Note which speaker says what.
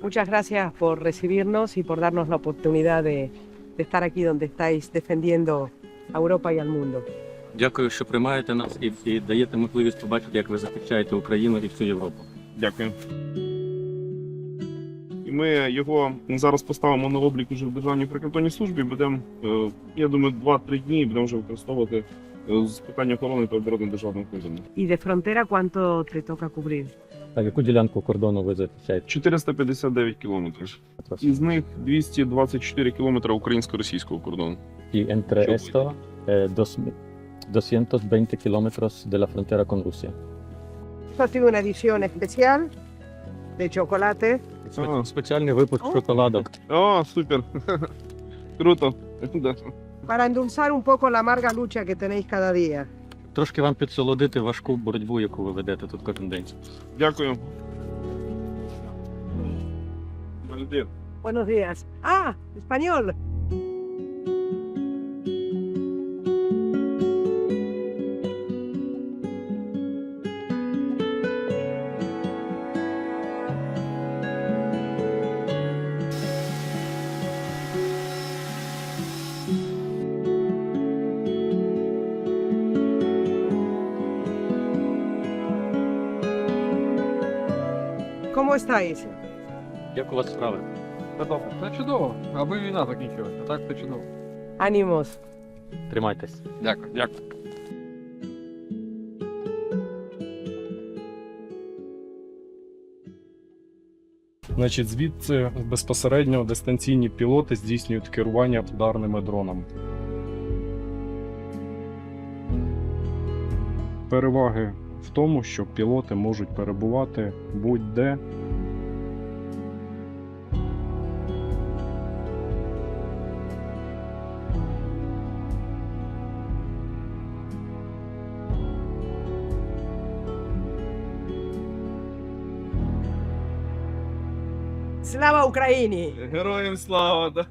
Speaker 1: Muchas gracias por recibirnos y por darnos la oportunidad de, de estar aquí donde estáis defendiendo a Europa y al mundo.
Speaker 2: Дякую, що приймаєте нас і, і даєте можливість побачити, як ви захищаєте Україну і всю Європу.
Speaker 3: Дякую. І ми його зараз поставимо на облік уже в Державній прикордонній службі. Будемо, е, я думаю, 2-3 дні будемо вже використовувати е, з питання охорони та оборони державного кордону.
Speaker 1: ¿Y de frontera cuánto te toca cubrir?
Speaker 2: Так, яку ділянку кордону ви захищаєте?
Speaker 3: 459 кілометрів. Із них 224 кілометри українсько-російського кордону.
Speaker 2: Y entre esto, eh, dos, 220 kilómetros de la frontera con Rusia.
Speaker 1: Esto ha sido una edición especial de chocolate.
Speaker 3: А.
Speaker 2: Спеціальний випуск
Speaker 1: О.
Speaker 2: шоколадок.
Speaker 3: О, супер! Круто. Да.
Speaker 1: para endulzar un poco la amarga lucha que tenéis cada día.
Speaker 2: Трошки вам підсолодити важку боротьбу, яку ви ведете тут кожен день.
Speaker 3: Дякую.
Speaker 1: Buenos días. Ah, español. ¿Cómo estáis?
Speaker 2: Як у вас справи?
Speaker 4: Та чудово, аби війна закінчилася, так це чудово.
Speaker 1: Ánimos.
Speaker 2: Тримайтесь.
Speaker 4: Дякую. Дякую.
Speaker 5: Значить, звідси безпосередньо дистанційні пілоти здійснюють керування ударними дронами. Переваги в тому, що пілоти можуть перебувати будь-де.
Speaker 1: Slava Ukraini!
Speaker 3: Героям слава! Да.